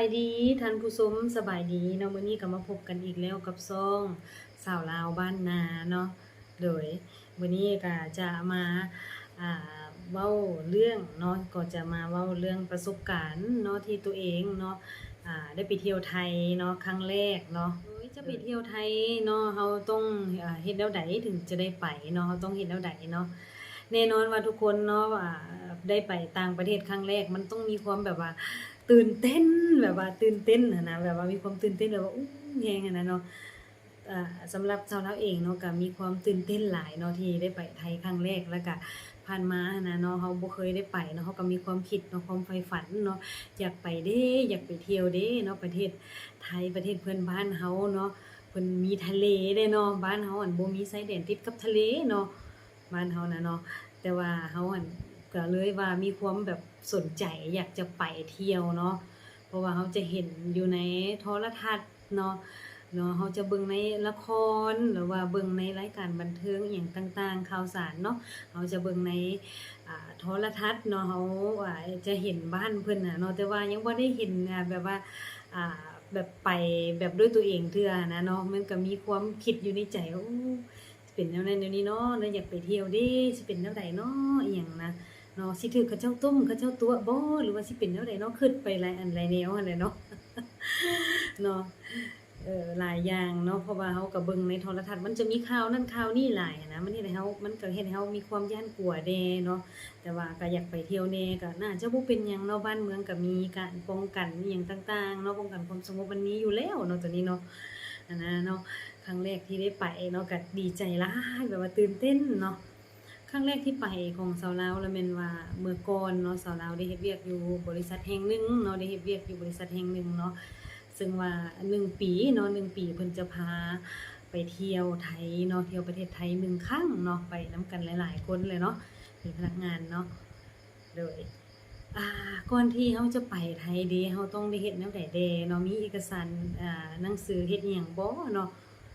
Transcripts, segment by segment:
ายดีท่านผู้ชมสบายดีเนาะมื้อนี้ก็มาพบกันอีกแล้วกับซ่องสาวลาวบ้านนาเนาะโดยมื้อนี้ก็จะมาอ่าเว้าเรื่องเนาะก็จะมาเว้าเรื่องประสบการณ์เนาะที่ตัวเองเนาะอ่าได้ไปเที่ยวไทยเนาะครั้งแรกเนาะจะไปเที่ยวไทยเนาะเฮาต้องเฮ็ดแนวใดถึงจะได้ไปเนาะเฮาต้องเฮ็ดแนวใดเนาะแน่นอนว่าทุกคนเนาะได้ไปต่างประเทศครั้งแรกมันต้องมีความแบบว่า ตื่นเต้นแบบว่าตื่นเต้นอะนะแบบว่ามีความตื่นเต้นแบบว่าอู้แฮงนะเนาะสำหรับชาวลาวเองเนาะก็มีความตื่นเต้นหลายเนาะที่ได้ไปไทยครั้งแรกแล้วก็ผ่านมานะเนาะเฮาบ่เคยได้ไปเนาะเฮาก็มีความคิดเนาะความใฝ่ฝันเนาะอยากไปเด้ อยากไปเที่ยวเด้เนาะประเทศไทยประเทศเพื่อนบ้านเฮาเนาะเพิ่นมีทะเลเด้เนาะบ้านเฮาอันบ่มีชายแดนติดกับทะเลเนาะบ้านเฮานะเนาะแต่ว่าเฮาอั่น ก็เลยว่ามีความแบบสนใจอยากจะไปเที่ยวเนาะเพราะว่าเฮาจะเห็นอยู่ในโทรทัศน์เนาะเนาะเฮาจะเบิ่งในละครหรือว่าเบิ่งในรายการบันเทิงอหยังต่าง ๆ ข่าวสารเนาะเฮาจะเบิ่งในอ่าโทรทัศน์เนาะเฮาจะเห็นบ้านเพิ่นนะเนาะแต่ว่ายังบ่ได้เห็นแบบว่าแบบไปแบบด้วยตัวเองเทื่อนะเนาะมันก็มีความคิดอยู่ในใจว่าเป็นแนวนั้นแนวนี้เนาะแล้วอยากไปเที่ยวด้สิเป็นแนวใดเนาะอีหยังนะ เนาะสิถือเขาเจ้าตุ้มเขาเจ้าตัวบ่หรือว่าสิเป็นแนวใดเนาะคิดไปหลายอันหลายแนวหั่นแหละเนาะเนาะเออหลายอย่างเนาะเพราะว่าเฮาก็เบิงในโทรทัศน์มันจะมีข่าวนั่นข่าวนี่หลายนะมันเฮ็ดให้เฮามันก็เฮ็ดให้เฮามีความย้านกลัวแน่เนาะแต่ว่าก็อยากไปเที่ยวแน่ก็น่าจะบ่เป็นหยังเนาะบ้านเมืองก็มีการป้องกันอหยังต่างๆเนาะป้องกันความสงบมันมีอยู่แล้วเนาะตัวนี้เนาะนนั้นเนาะครั้งแรกที่ได้ไปเนาะก็ดีใจหลายแบบว่าตื่นเต้นเนาะ ครั้งแรกที่ไปของสาวลาวแล้วแม่นว่าเมื่อก่อนเนาะสาวลาวได้เฮ็ดเวียกอยู่บริษัทแห่งหนึ่งเนาะได้เฮ็ดเวียกอยู่บริษัทแห่งหนึ่งเนาะซึ่งว่าหนึ่งปีเนาะหนึ่งปีเพิ่นจะพาไปเที่ยวไทยเนาะเที่ยวประเทศไทยหนึ่งครั้งเนาะไปนํกันหลาย ๆ คนเลยเนาะเป็นพนักงานเนาะโดยอ่าก่อนที่เฮาจะไปไทยเด้เฮาต้องได้เฮ็ดแนวใดแดเนาะมีเอกสารอ่าหนังสือเฮ็ดอิหยังบ่เนาะ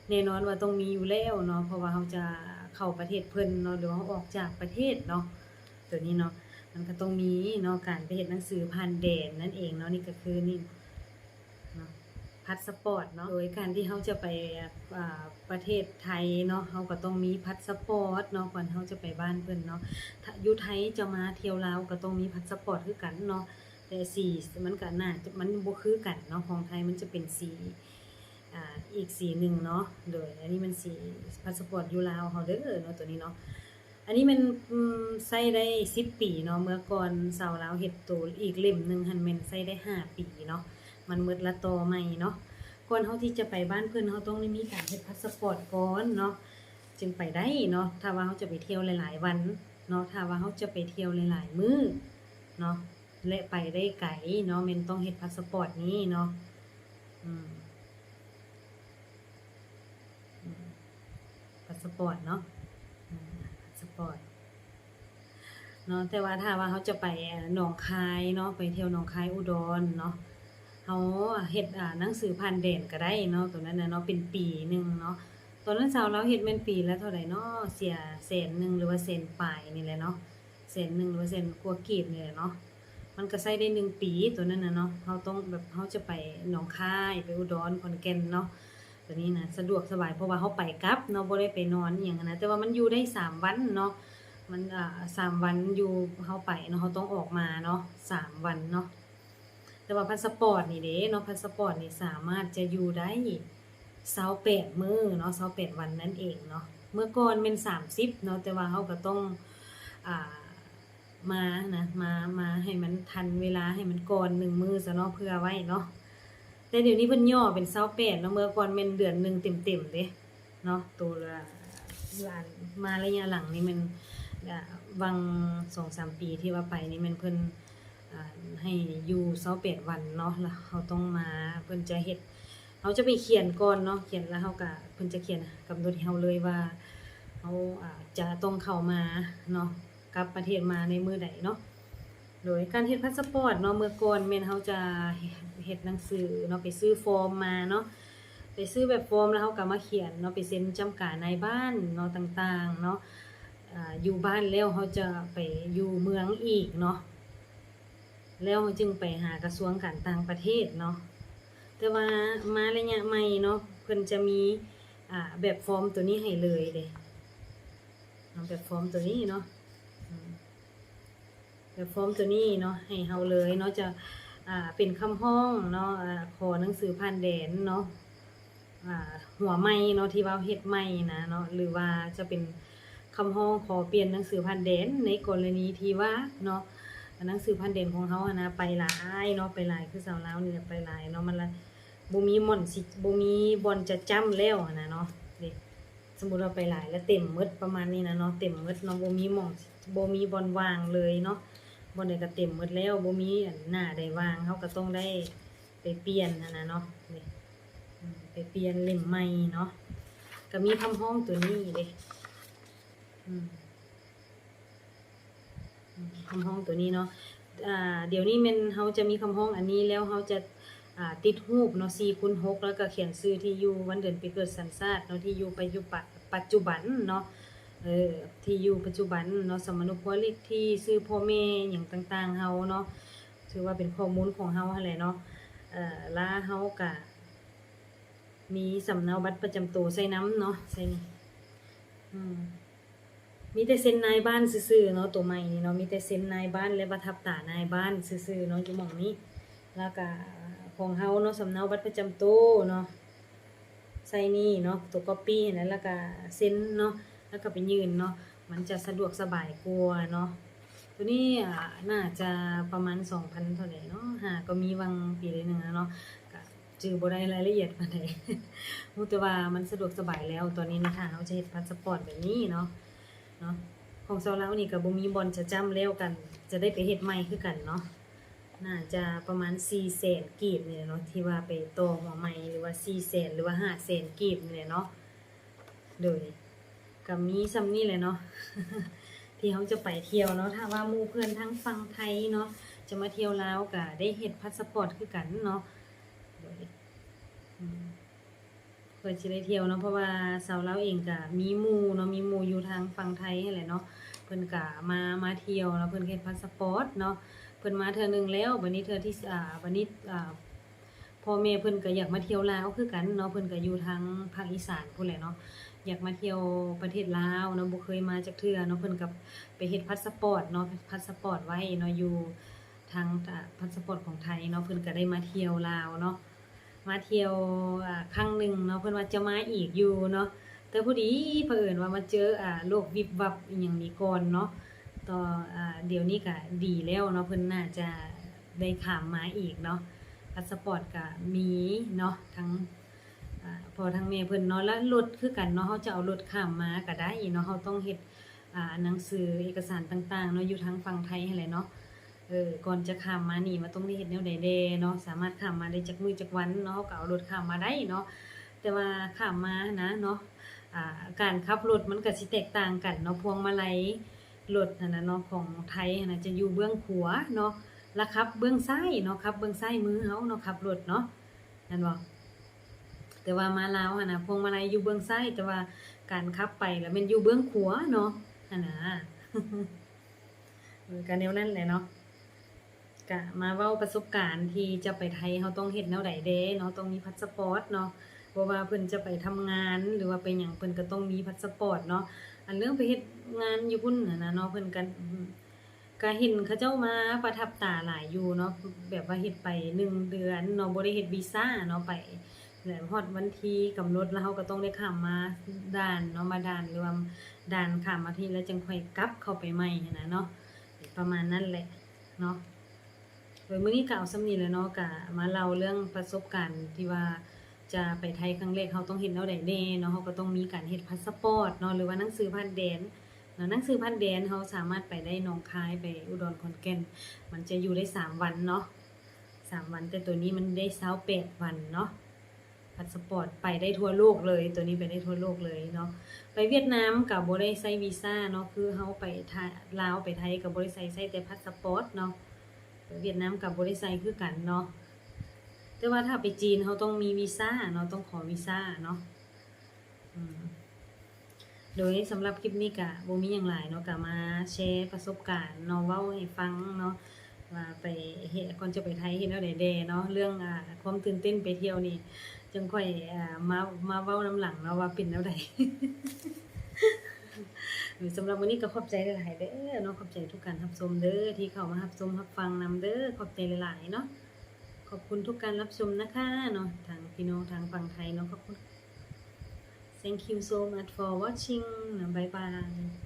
แน่นอนว่าต้องมีอยู่แล้วเนาะเพราะว่าเฮาจะ เข้าประเทศเพิ่นเนาะหรือว่าเฮาออกจากประเทศเนาะตัวนี้เนาะมันก็ต้องมีเนาะการไปเฮ็ดหนังสือผ่านแดนนั่นเองเนาะนี่ก็คือนี่เนาะพาสปอร์ตเนาะโดยการที่เฮาจะไปประเทศไทยเนาะเฮาก็ต้องมีพาสปอร์ตเนาะก่อนเฮาจะไปบ้านเพิ่อนเนาะถ้าอยู่ไทยจะมาเที่ยวลาวก็ต้องมีพาสปอร์ตคือกันเนาะแต่สีมันก็น่าจะมันบ่คือกันเนาะของไทยมันจะเป็นสี อีกสีหนึ่งเนาะโดยอันนี้มันสีพาสปอร์ตยูลาวเฮาเด้อเนาะตัวนี้เนาะอันนี้มันใช้ได้10ปีเนาะเมื่อก่อนสาวลาวเฮ็ดตัวอีกเล่มหนึ่งหันแม่นใช้ได้ห้าปีเนาะมันหมดละตอใหม่เนาะก่อนเฮาที่จะไปบ้านเพิ่อนเฮาต้องได้มีการเฮ็ดพาสปอร์ตก่อนเนาะจึงไปได้เนาะถ้าว่าเฮาจะไปเที่ยวหลาย ๆ วันเนาะถ้าว่าเขาจะไปเที่ยวหลายๆมื้อเนาะและไปได้ไกลเนาะแมันต้องเฮ็ดพาสปอร์ตนี้เนาะอืมอืม พาสปอร์ตเนาะพาสปอร์ตเนาะแต่ว่าถ้าว่าเขาจะไปหนองคายเนาะไปเที่ยวหนองคายอุดรเนาะเขาเฮ็ดอ่าหนังสือผ่านแดนก็ได้เนาะตัวนั้นนะเนาะเป็นปีหนึ่งเนาะตอนนั้นสาวเราเฮ็ดแม่นปีและเท่าไหร่เนาะเสียแสนหนึ่งหรือว่าแสนปลายนี่แหละเนาะแสนหนึ่งหรือว่าแสนกัวกีบนี่แหละเนาะมันก็ใช้ได้หนึ่งปีตัวนั้นนะเนาะเฮาต้องแบบเฮาจะไปหนองคายไปอุดรขอนแก่นเนาะ ตัวนี้นะสะดวกสบายเพราะว่าเฮาไปกลับเนาะบ่ได้ไปนอนอหยังหั้นนะแต่ว่ามันอยู่ได้สามวันเนาะมันอ่าสามวันอยู่เฮาไปเนาะเฮาต้องออกมาเนาะสามวันเนาะแต่ว่าพาสปอร์ตนี่เด้เนาะพาสปอร์ตนี่สามารถจะอยู่ได้เสาแปดมือเนาะเสาแปดวันนั่นเองเนาะเมื่อก่อนเป็นสามสิบเนาะแต่ว่าเขาก็ต้องอ่ามานะมามาให้มันทันเวลาให้มันก่อนหนึ่งมือซะเนาะเพื่อไว้เนาะ แต่เดี๋ยวนี้เพิ่นย่อเป็นเสาแปดเนาะเมื่อก่อนเป็นเดือนหนึ่งเต็มๆเด้เนาะตัวละหลานมาระยะหลังนี่มันวังสองสามปีที่ว่าไปนี่มันเพิ่นอ่าให้อยู่เสาแปดวันเนาะแล้วเขาต้องมาเพิ่นจะเฮ็ดเขาจะไปเขียนก่อนเนาะเขียนแล้วเขาก็เพิ่นจะเขียนกำหนดให้เราเลยว่าเขาจะต้องเข้ามาเนาะกลับประเทศมาในมือใดเนาะ โดยการเฮ็ดพาสปอร์ตเนาะเมื่อก่อนแม่นเขาจะเฮ็ดหนังสือเนาะไปซื้อฟอร์มมาเนาะไปซื้อแบบฟอร์มแล้วเขาก็มาเขียนเนาะไปเซ็นจำกัดในบ้านเนาะต่างๆเนาะอยู่บ้านแล้วเขาจะไปอยู่เมืองอีกเนาะแล้วจึงไปหากระทรวงการต่างประเทศเนาะแต่ว่ามาระยะใหม่เนาะเพิ่นจะมีอ่าแบบฟอร์มตัวนี้ให้เลยเด้เอาแบบฟอร์มตัวนี้เนาะ แบบฟอร์มตัวนี้เนาะให้เฮาเลยเนาะจะอ่าเป็นคำห้องเนาะอ่าขอหนังสือผ่านแดนเนาะอ่าหัวไม้เนาะที่ว่าเฮ็ดไม้นะเนาะหรือว่าจะเป็นคำห้องขอเปลี่ยนหนังสือผ่านแดนในกรณีที่ว่าเนาะหนังสือพันเด่นของเขาอะนะไปหลายเนาะไปหลายคือสาวลาวนี่แหละไปหลายเนาะมันละบ่มีหม่อนสิบ่มีบอลจะจ้ำแล้วนะเนาะเด็สมมุติเราไปหลายแล้วเต็มหมดประมาณนี้นะเนาะเต็มหมดเนาะบ่มีหม่องบ่มีบอลวางเลยเนาะ บอลใดก็เต็มหมดแล้วบ่มีอันหน้าใดวางเขาก็ต้องได้ไปเปลี่ยนอะนะเนาะไปเปลี่ยนเล่มใหม่เนาะก็มีคำห้องตัวนี้เด้อืมคำห้องตัวนี้เนาะเดี๋ยวนี้มันเขาจะมีคำห้องอันนี้แล้วเขาจะติดรูปเนาะ4คูณ6แล้วก็เขียนชื่อที่อยู่วันเดือนปีเกิดสัญชาติเนาะที่อยู่ปัจจุบัปัจจุบันเนาะ เออที่อยู่ปัจจุบันเนาะสมนุภวลิที่ชื่อพ่อแม่หยังต่างๆเฮาเนาะถือว่าเป็นข้อมูลของเฮาหั่นแหละเนาะเอ่อลาเฮาก็มีสำเนาบัตรประจำตัวใส่น้ำเนาะใส่นี่อืมมีแต่เซ็นนายบ้านซื่อๆเนาะตัวใหม่นี่เนาะมีแต่เซ็นนายบ้านและประทับตานายบ้านซื่อๆเนาะอยู่หม่องนี้ แล้วก็ของเฮาเนาะสำเนาบัตรประจำตัวเนาะใส่นี่เนาะตัวก๊อปปี้นั่นแล้วก็เซ็นเนาะ แล้วก็ไปยืนเนาะมันจะสะดวกสบายกว่าเนาะตัวนี้น่าจะประมาณ2,000เท่าไหร่เนาะหาก็มีวังปีเละหนึงแล้วเนาะก็จือบได้รายละเอียดปานใดรู้แต่ว่ามันสะดวกสบายแล้วตอนนี้นะคะเราจะเฮ็ดพาสปอร์ตแบบนี้เนาะเนาะของเซาลานี่ก็บ่มีบอลจะจ้ำแล้วกัน จะได้ไปเฮ็ดใหม่คือกันเนาะน่าจะประมาณ4แสนกีบเนี่แหละเนาะที่ว่าไปโตหัวใหม่หรือว่า4แสนหรือว่า5แสนกีบเนี่แหละเนาะโดย ก็มีซ้ำนี่แหละเนาะที่เขาจะไปเที่ยวเนาะถ้าว่ามู่เพื่อนทั้งฝั่งไทยเนาะจะมาเที่ยวลาวก็ได้เฮ็ดพาสปอร์ตคือกันเนาะโดยอืมเพื่อสิได้เที่ยวเนาะเพราะว่าสาวลาวเองก็มีมู่เนาะมีมู่อยู่ทางฝั่งไทยนั่นแหละเนาะเพิ่นก็มามาเที่ยวแล้วเพิ่นเฮ็ดพาสปอร์ตเนาะเพิ่นมาเทื่อหนึ่งแล้วบัดนี้เทื่อที่อ่าบัดนี้อ่าพ่อแม่เพิ่นก็อยากมาเที่ยวลาวคือกันเนาะเพิ่นก็อยู่ทางภาคอีสานพุ่นแหละเนาะ อยากมาเที่ยวประเทศลาวเนาะบ่เคยมาจักเทื่อเนาะเพิ่นก็ไปเฮ็ดพาสปอร์ตเนาะพาสปอร์ตไว้เนาะอยู่ทางอ่าพาสปอร์ตของไทยเนาะเพิ่นก็ได้มาเที่ยวลาวเนาะมาเที่ยวอ่าครั้งหนึ่งเนาะเพิ่นว่าจะมาอีกอยู่เนาะแต่พอดีเผอิญว่ามาเจออ่าโรควิบวับอีหยังนี้ก่อนเนาะต่ออ่าเดี๋ยวนี้ก็ดีแล้วเนาะเพิ่นน่าจะได้ขามมาอีกเนาะพาสปอร์ตก็มีเนาะทั้ง พอทั้งแม่เพิ่นเนาะแล้วรถคือกันเนาะเฮาจะเอารถข้ามมาก็ได้เนาะเฮาต้องเฮ็ดอ่าหนังสือเอกสารต่างๆเนาะอยู่ทางฝั่งไทยหั่นแหละเนาะเออก่อนจะข้ามมานี่มันต้องได้เฮ็ดแนวใดแดเนาะสามารถข้ามมาได้จักมือจักวันเนาะก็เอารถข้ามมาได้เนาะแต่ว่าข้ามมานะเนาะอ่าการขับรถมันก็สิแตกต่างกันเนาะพวงมาลัยรถนะเนาะของไทยนะจะอยู่เบื้องขวาเนาะแล้วขับเบื้องซ้ายเนาะขับเบื้องซ้ายมือเฮาเนาะขับรถเนาะนั่นบ่ แต่ว่ามาลาวหั่นน่ะพวงมาลัยอยู่เบื้องซ้ายแต่ว่าการขับไปแล้วมันอยู่เบื้องขวาเนาะนั่นน่ะเออก็แนวนั้นแหละเนาะกะมาเว้าประสบการณ์ที่จะไปไทยเขาต้องเฮ็ดแนวใดเด้เนาะต้องมีพาสปอร์ตเนาะเพราะว่าเพิ่นจะไปทำงานหรือว่าไปหยังเพิ่นก็ต้องมีพาสปอร์ตเนาะอันเรื่องไปเฮ็ดงานอยู่พุ่นนะเนาะเพิ่นก็ก็เห็นเขาเจ้ามาประทับตาหลายอยู่เนาะแบบว่าเฮ็ดไปหนึ่งเดือนเนาะบ่ได้เฮ็ดวีซ่าเนาะไป แล้วฮอดวันที่กำหนดแล้วเขาก็ต้องได้ข้ามมาด่านเนาะมาด่านหรือว่าด่านข้ามมาที่แล้วจึงค่อยกลับเข้าไปใหม่นะเนาะประมาณนั้นแหละเนาะโดยมื้อนี้ก็เอาสำนี้แหล้วเนาะก็มาเล่าเรื่องประสบการณ์ที่ว่าจะไปไทยครั้งแรกเขาต้องเฮ็ดแนวใดแน่เนาะเขาก็ต้องมีการเฮ็ดพาสปอร์ตเนาะหรือว่าหนังสือผ่านแดนเนาะหนังสือผ่านแดนเขาสามารถไปได้นองคายไปอุดรขอนแก่นมันจะอยู่ได้สามวันเนาะสามวันแต่ตัวนี้มันได้28วันเนาะ พาสปอร์ตไปได้ทั่วโลกเลย ตัวนี้ไปได้ทั่วโลกเลยเนาะไปเวียดนามก็บ่ได้ใช้วีซ่าเนาะคือเฮาไปลาวไปไทยก็บ่ได้ใช้ใช้แต่พาสปอร์ตเนาะเวียดนามกับบริษัทคือกันเนาะแต่ว่าถ้าไปจีนเขาต้องมีวีซ่าเนาะต้องขอวีซ่าเนาะโดยสำหรับคลิปนี้กะบ่มีหยังหลายเนาะกะมาแชร์ประสบการณ์เนาะเว้าให้ฟังเนาะว่าไปเฮ็ดเฮ็ดก่อนจะไปไทยเฮ็ดแนวใดแดเนาะเรื่องอความตื่นเต้นไปเที่ยวนี่ จังค่อยมามาเว้านํหลังเนาะว่าเป็นแนวใดสำหรับวันนี้ก็ขอบใจหลายๆเด้อเนาะขอบใจทุกการรับชมเด้อที่เข้ามารับชมรับฟังนํเด้อขอบใจหลายๆเนาะขอบคุณทุกการรับชมนะคะเนาะทางพี่น้องทางฝั่งไทยเนาะขอบคุณ Thank you so much for watching บ๊ายบาย